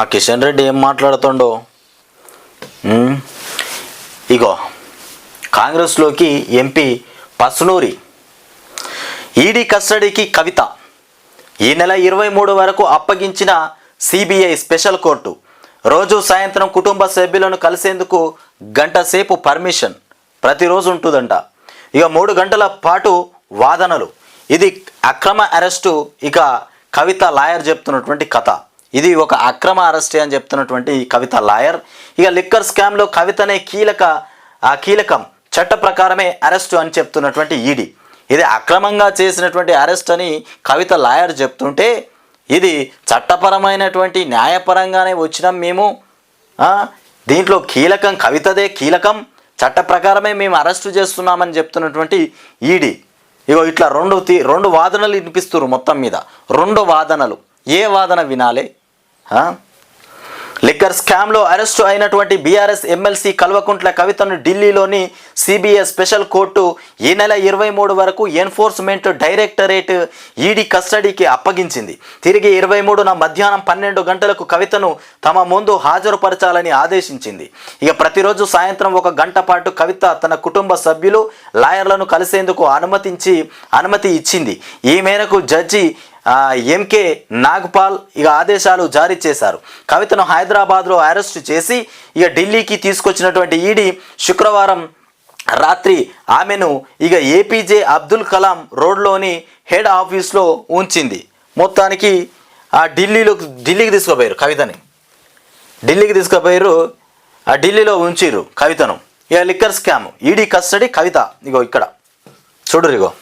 మా కిషన్ రెడ్డి ఏం మాట్లాడుతుండో? ఇగో కాంగ్రెస్లోకి ఎంపీ పసునూరి ఈడీ కస్టడీకి కవిత. ఈ నెల ఇరవై మూడు వరకు అప్పగించిన సిబిఐ స్పెషల్ కోర్టు. రోజు సాయంత్రం కుటుంబ సభ్యులను కలిసేందుకు గంట సేపు పర్మిషన్. ప్రతిరోజు ఉంటుందంట. ఇక మూడు గంటల పాటు వాదనలు. ఇది అక్రమ అరెస్టు ఇక కవిత లాయర్ చెప్తున్నటువంటి కథ. ఇది ఒక అక్రమ అరెస్టే అని చెప్తున్నటువంటి ఈ కవిత లాయర్. ఇక లిక్కర్ స్కామ్లో కవితనే కీలక ఆ కీలకం చట్ట ప్రకారమే అరెస్టు అని చెప్తున్నటువంటి ఈడీ. ఇది అక్రమంగా చేసినటువంటి అరెస్ట్ అని కవిత లాయర్ చెప్తుంటే ఇది చట్టపరమైనటువంటి న్యాయపరంగానే వచ్చినాం మేము. దీంట్లో కీలకం కవితదే కీలకం చట్ట ప్రకారమే మేము అరెస్టు చేస్తున్నామని చెప్తున్నటువంటి ఈడీ. ఇగో ఇట్లా రెండు రెండు వాదనలు వినిపిస్తున్నారు మొత్తం మీద. రెండు వాదనలు. ఏ వాదన వినాలి? లిక్కర్ స్కామ్లో అరెస్టు అయినటువంటి బీఆర్ఎస్ ఎమ్మెల్సీ కల్వకుంట్ల కవితను ఢిల్లీలోని సిబిఐ స్పెషల్ కోర్టు ఈ నెల ఇరవై మూడు వరకు ఎన్ఫోర్స్మెంట్ డైరెక్టరేట్ ఈడీ కస్టడీకి అప్పగించింది. తిరిగి ఇరవై మూడున మధ్యాహ్నం పన్నెండు గంటలకు కవితను తమ ముందు హాజరుపరచాలని ఆదేశించింది. ఇక ప్రతిరోజు సాయంత్రం ఒక గంట పాటు కవిత తన కుటుంబ సభ్యులు లాయర్లను కలిసేందుకు అనుమతించి అనుమతి ఇచ్చింది. ఈ మేరకు జడ్జి ఎంకే నాగ్పాల్ ఇక ఆదేశాలు జారీ చేశారు. కవితను హైదరాబాద్లో అరెస్ట్ చేసి ఇక ఢిల్లీకి తీసుకొచ్చినటువంటి ఈడీ శుక్రవారం రాత్రి ఆమెను ఇక ఏపీజే అబ్దుల్ కలాం రోడ్లోని హెడ్ ఆఫీస్లో ఉంచింది. మొత్తానికి ఆ ఢిల్లీలో ఢిల్లీకి తీసుకుపోయారు కవితని. ఢిల్లీకి తీసుకుపోయారు ఆ ఢిల్లీలో ఉంచిరు కవితను. ఇక liquor scam ED custody Kavitha. ఇగో ఇక్కడ. చూడరు ఇగో.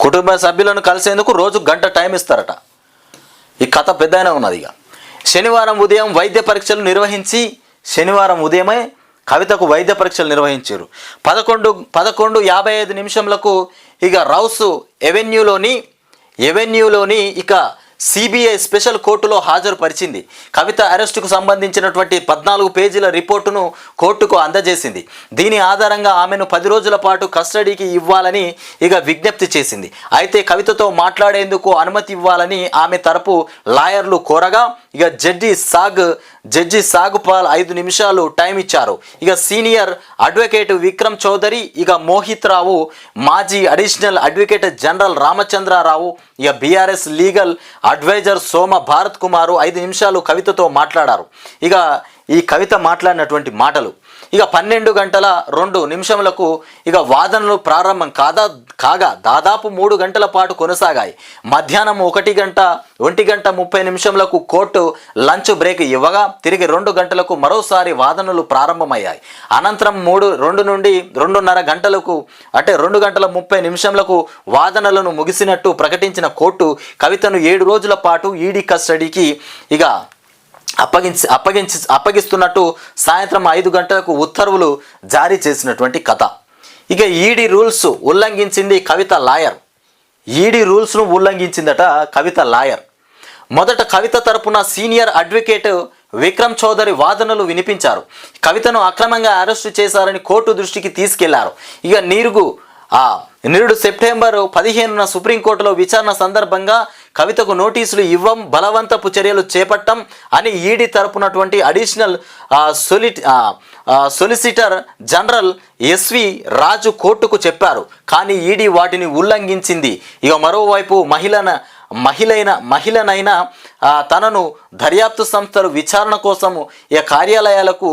కుటుంబ సభ్యులను కలిసేందుకు రోజు గంట టైం ఇస్తారట. ఈ కథ పెద్దగానే ఉన్నది ఇక. శనివారం ఉదయం వైద్య పరీక్షలు నిర్వహించి శనివారం ఉదయమే కవితకు వైద్య పరీక్షలు నిర్వహించారు. పదకొండు పదకొండు యాభై ఐదు నిమిషంలకు ఇక రౌస్ ఎవెన్యూలోని ఎవెన్యూలోని ఇక సిబిఐ స్పెషల్ కోర్టులో హాజరుపరిచింది. కవిత అరెస్టుకు సంబంధించినటువంటి పద్నాలుగు పేజీల రిపోర్టును కోర్టుకు అందజేసింది. దీని ఆధారంగా ఆమెను పది రోజుల పాటు కస్టడీకి ఇవ్వాలని ఇక విజ్ఞప్తి చేసింది. అయితే కవితతో మాట్లాడేందుకు అనుమతి ఇవ్వాలని ఆమె తరపు లాయర్లు కోరగా ఇక జడ్జి సాగ్ జడ్జి సాగుపాల్ ఐదు నిమిషాలు టైం ఇచ్చారు. ఇక సీనియర్ అడ్వకేట్ విక్రమ్ చౌదరి ఇక మోహిత్ రావు మాజీ అడిషనల్ అడ్వకేట్ జనరల్ రామచంద్రారావు ఇక BRS legal adviser Soma Bharat Kumar ఐదు నిమిషాలు కవితతో మాట్లాడారు. ఇక ఈ కవిత మాట్లాడినటువంటి మాటలు. ఇక పన్నెండు గంటల రెండు నిమిషములకు ఇక వాదనలు ప్రారంభం కాదా కాగా దాదాపు మూడు గంటల పాటు కొనసాగాయి. మధ్యాహ్నం ఒకటి గంట ఒంటి గంట ముప్పై నిమిషములకు కోర్టు లంచ్ బ్రేక్ ఇవ్వగా తిరిగి రెండు గంటలకు మరోసారి వాదనలు ప్రారంభమయ్యాయి. అనంతరం మూడు రెండు నుండి రెండున్నర గంటలకు అంటే రెండు గంటల ముప్పై నిమిషంలకు వాదనలను ముగిసినట్టు ప్రకటించిన కోర్టు కవితను ఏడు రోజుల పాటు ఈడీ కస్టడీకి ఇక అప్పగించి అప్పగించి అప్పగిస్తున్నట్టు సాయంత్రం ఐదు గంటలకు ఉత్తర్వులు జారీ చేసినటువంటి కథ. ఇక ఈడీ రూల్స్ ఉల్లంఘించింది కవిత లాయర్. ఈడీ రూల్స్ను ఉల్లంఘించిందట కవిత లాయర్. మొదట కవిత తరపున సీనియర్ అడ్వకేట్ విక్రమ్ చౌదరి వాదనలు వినిపించారు. కవితను అక్రమంగా అరెస్టు చేశారని కోర్టు దృష్టికి తీసుకెళ్ళారు. ఇక నీరుగు ఆ నిరుడు సెప్టెంబర్ పదిహేనున సుప్రీంకోర్టులో విచారణ సందర్భంగా కవితకు నోటీసులు ఇవ్వం బలవంతపు చర్యలు చేపట్టం అని ఈడీ తరపునటువంటి additional సొలి solicitor general S V Raju కోర్టుకు చెప్పారు. కానీ ఈడీ వాటిని ఉల్లంఘించింది. ఇక మరోవైపు మహిళన మహిళైన మహిళనైనా తనను దర్యాప్తు సంస్థలు విచారణ కోసము ఈ కార్యాలయాలకు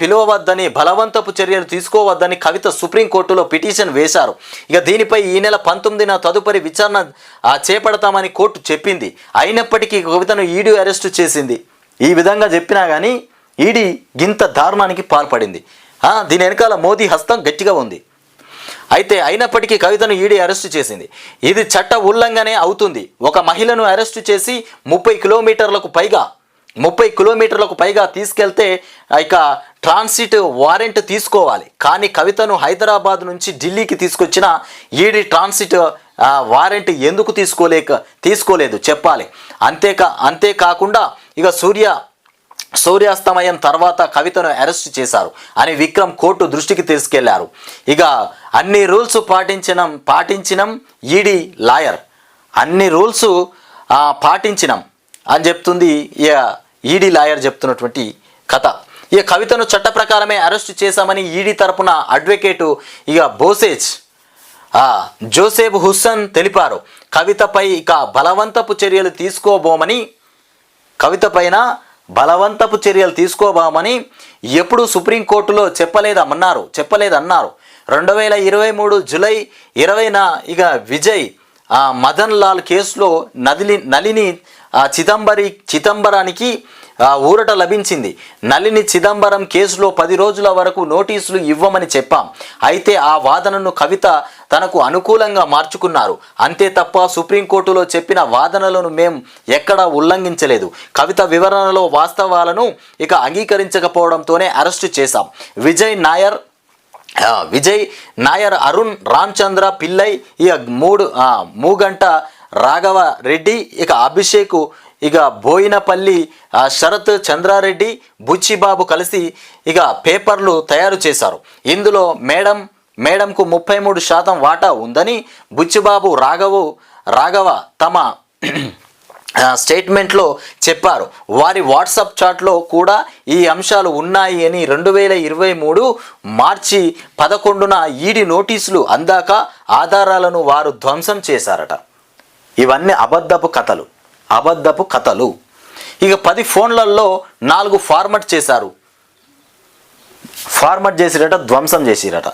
పిలువవద్దని బలవంతపు చర్యలు తీసుకోవద్దని కవిత సుప్రీంకోర్టులో పిటిషన్ వేశారు. ఇక దీనిపై ఈ నెల పంతొమ్మిదిన తదుపరి విచారణ చేపడతామని కోర్టు చెప్పింది. అయినప్పటికీ కవితను ఈడీ అరెస్టు చేసింది. ఈ విధంగా చెప్పినా కానీ ఈడీ గింత దారుణానికి పాల్పడింది. దీని వెనకాల మోదీ హస్తం గట్టిగా ఉంది. అయితే అయినప్పటికీ కవితను ఈడీ అరెస్టు చేసింది. ఇది చట్ట ఉల్లంఘనే అవుతుంది. ఒక మహిళను అరెస్టు చేసి ముప్పై కిలోమీటర్లకు పైగా ముప్పై కిలోమీటర్లకు పైగా తీసుకెళ్తే ఇక ట్రాన్సిట్ వారెంట్ తీసుకోవాలి. కానీ కవితను హైదరాబాద్ నుంచి ఢిల్లీకి తీసుకొచ్చిన ఈడీ ట్రాన్సిట్ వారెంట్ ఎందుకు తీసుకోలేక తీసుకోలేదు చెప్పాలి. అంతేకా అంతేకాకుండా ఇక సూర్య సూర్యాస్తమయం తర్వాత కవితను అరెస్ట్ చేశారు అని విక్రమ్ కోర్టు దృష్టికి తీసుకెళ్ళారు. ఇక అన్ని రూల్స్ పాటించడం పాటించినం ఈడీ లాయర్. అన్ని రూల్స్ పాటించినం అని చెప్తుంది ఇక ఈడీ లాయర్ చెప్తున్నటువంటి కథ. ఇక కవితను చట్ట ప్రకారమే అరెస్ట్ చేశామని ఈడీ తరపున అడ్వకేటు ఇక బోసేజ్ జోసేఫ్ హుస్సన్ తెలిపారు. కవితపై ఇక బలవంతపు చర్యలు తీసుకోబోమని కవిత పైన బలవంతపు చర్యలు తీసుకోబామని ఎప్పుడు సుప్రీంకోర్టులో చెప్పలేదమన్నారు చెప్పలేదన్నారు. రెండు వేల ఇరవై మూడు జులై ఇరవైన ఇక విజయ్ ఆ, మదన్ లాల్ కేసులో నదిలి నలిని ఆ, చిదంబరి చిదంబరానికి ఊరట లభించింది. నలిని చిదంబరం కేసులో పది రోజుల వరకు నోటీసులు ఇవ్వమని చెప్పాం. అయితే ఆ వాదనను కవిత తనకు అనుకూలంగా మార్చుకున్నారు. అంతే తప్ప సుప్రీంకోర్టులో చెప్పిన వాదనలను మేం ఎక్కడా ఉల్లంఘించలేదు. కవిత వివరణలో వాస్తవాలను ఇక అంగీకరించకపోవడంతోనే అరెస్టు చేశాం. విజయ్ నాయర్ విజయ్ నాయర్ అరుణ్ రామచంద్ర పిల్లై ఇక మూడు మూగంట రాఘవ రెడ్డి ఇక అభిషేక్ ఇక బోయినపల్లి శరత్ చంద్రారెడ్డి బుచ్చిబాబు కలిసి ఇక పేపర్లు తయారు చేశారు. ఇందులో మేడం మేడంకు ముప్పై మూడు శాతం వాటా ఉందని బుచ్చిబాబు రాఘవు రాఘవ తమ స్టేట్మెంట్లో చెప్పారు. వారి వాట్సాప్ చాట్లో కూడా ఈ అంశాలు ఉన్నాయి అని రెండు వేల ఇరవై మూడు మార్చి పదకొండున ఈడి నోటీసులు అందాక ఆధారాలను వారు ధ్వంసం చేశారట. ఇవన్నీ అబద్ధపు కథలు అబద్ధపు కథలు. ఇక పది ఫోన్లలో నాలుగు ఫార్మట్ చేశారు. ఫార్మట్ చేసిరట ధ్వంసం చేసిరట.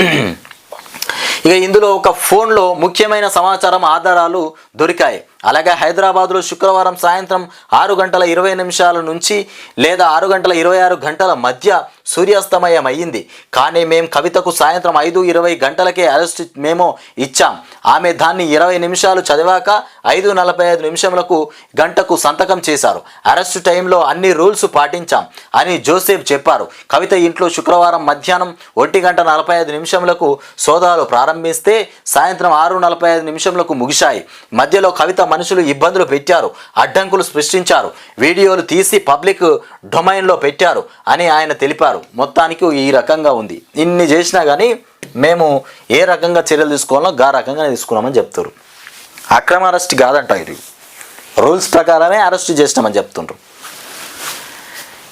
ఇక ఇందులో ఒక ఫోన్లో ముఖ్యమైన సమాచారం ఆధారాలు దొరికాయి. అలాగే హైదరాబాద్లో శుక్రవారం సాయంత్రం ఆరు గంటల ఇరవై నిమిషాల నుంచి లేదా ఆరు గంటల ఇరవై ఆరు గంటల మధ్య సూర్యాస్తమయం అయ్యింది కానీ మేము కవితకు సాయంత్రం ఐదు ఇరవై గంటలకే అరెస్ట్ మేము ఇచ్చాం. ఆమె దాన్ని ఇరవై నిమిషాలు చదివాక ఐదు నలభై ఐదు నిమిషములకు గంటకు సంతకం చేశారు. అరెస్ట్ టైంలో అన్ని రూల్స్ పాటించాం అని జోసెఫ్ చెప్పారు. కవిత ఇంట్లో శుక్రవారం మధ్యాహ్నం ఒంటి గంట నలభై ఐదు నిమిషములకు సోదాలు ప్రారంభిస్తే సాయంత్రం ఆరు నలభై ఐదు నిమిషములకు ముగిశాయి. మధ్యలో కవిత మనుషులు ఇబ్బందులు పెట్టారు అడ్డంకులు సృష్టించారు వీడియోలు తీసి పబ్లిక్ డొమైన్లో పెట్టారు అని ఆయన తెలిపారు. మొత్తానికి ఈ రకంగా ఉంది. ఇన్ని చేసినా కానీ మేము ఏ రకంగా చర్యలు తీసుకోవాలో గా రకంగా తీసుకున్నామని చెప్తారు అక్రమ అరెస్ట్ కాదంట ఇది. రూల్స్ ప్రకారమే అరెస్ట్ చేసినామని చెప్తుండ్రు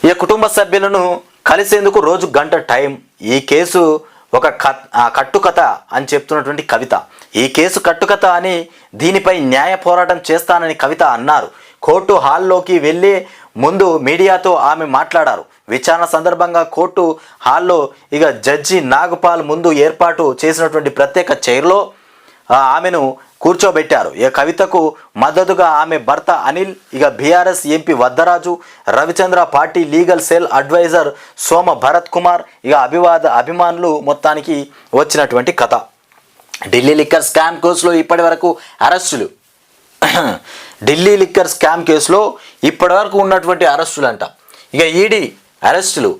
ఈ కుటుంబ సభ్యులను కలిసేందుకు రోజు గంట టైం. ఈ కేసు ఒక కథ కట్టుకథ అని చెప్తున్నటువంటి కవిత. ఈ కేసు కట్టుకథ అని దీనిపై న్యాయ పోరాటం చేస్తానని కవిత అన్నారు. కోర్టు హాల్లోకి వెళ్ళి ముందు మీడియాతో ఆమె మాట్లాడారు. విచారణ సందర్భంగా కోర్టు హాల్లో ఇక జడ్జి నాగపాల్ ముందు ఏర్పాటు చేసినటువంటి ప్రత్యేక చైర్లో ఆమెను కూర్చోబెట్టారు. ఇక కవితకు మద్దతుగా ఆమె భర్త అనిల్ ఇక BRS MP Vaddiraju Ravichandra party legal cell adviser Soma Bharat Kumar ఇక అభివాద అభిమానులు మొత్తానికి వచ్చినటువంటి కథ. ఢిల్లీ లిక్కర్ స్కామ్ కేసులో ఇప్పటి వరకు అరెస్టులు. ఢిల్లీ లిక్కర్ స్కామ్ కేసులో ఇప్పటి వరకు ఉన్నటువంటి అరెస్టులు అంట ఇక ఈడీ అరెస్టులు.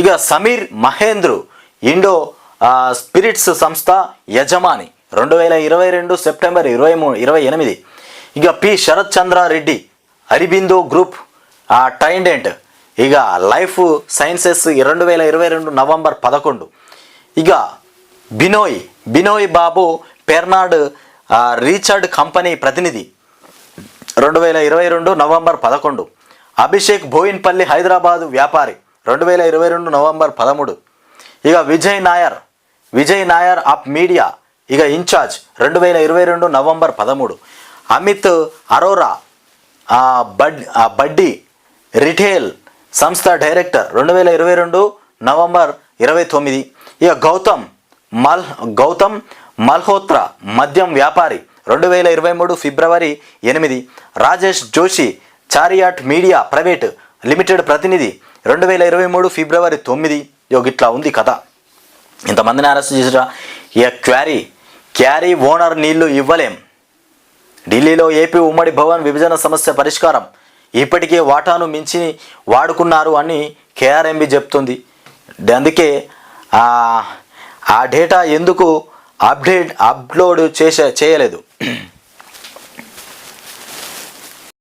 ఇక సమీర్ మహేంద్రు ఇండో స్పిరిట్స్ సంస్థ యజమాని. రెండు వేల ఇరవై రెండు సెప్టెంబర్ ఇరవై మూడు ఇరవై ఎనిమిది. ఇక పి. శరత్ చంద్రారెడ్డి అరిబిందో గ్రూప్ ఆ టైండెంట్. ఇక లైఫ్ సైన్సెస్ రెండు వేల ఇరవై రెండు నవంబర్ పదకొండు. ఇక Binoy Binoy Babu Pernod Ricard company ప్రతినిధి. రెండు వేల ఇరవై రెండు నవంబర్ పదకొండు. అభిషేక్ బోయిన్పల్లి హైదరాబాదు వ్యాపారి. రెండు వేల ఇరవై రెండు నవంబర్ పదమూడు. ఇక విజయ్ నాయర్ విజయ్ నాయర్ ఆఫ్ మీడియా. ఇక ఇన్ఛార్జ్ రెండు వేల ఇరవై రెండు నవంబర్ పదమూడు. అమిత్ అరోరా ఆ, బడ్ బడ్డీ రిటైల్ సంస్థ డైరెక్టర్ రెండు వేల ఇరవై రెండు నవంబర్ ఇరవై తొమ్మిది. ఇక గౌతమ్ మల్ గౌతమ్ మల్హోత్రా మద్యం వ్యాపారి రెండు వేల ఇరవై మూడు ఫిబ్రవరి ఎనిమిది. Rajesh Joshi Chariot media private limited ప్రతినిధి రెండు వేల ఇరవై మూడు ఫిబ్రవరి తొమ్మిది. ఇట్లా ఉంది కథ. ఇంతమందిని అరెస్ట్ చేసిన ఇక క్వారీ క్యారీ ఓనర్ నీళ్ళు ఇవ్వలేం. ఢిల్లీలో ఏపీ ఉమ్మడి భవన్ విభజన సమస్య పరిష్కారం. ఇప్పటికే వాటాను మించి వాడుకున్నారు అని కేఆర్ఎంబి చెప్తుంది. అందుకే ఆ- ఆ డేటా ఎందుకు అప్డేట్ అప్లోడ్ చేసే చేయలేదు.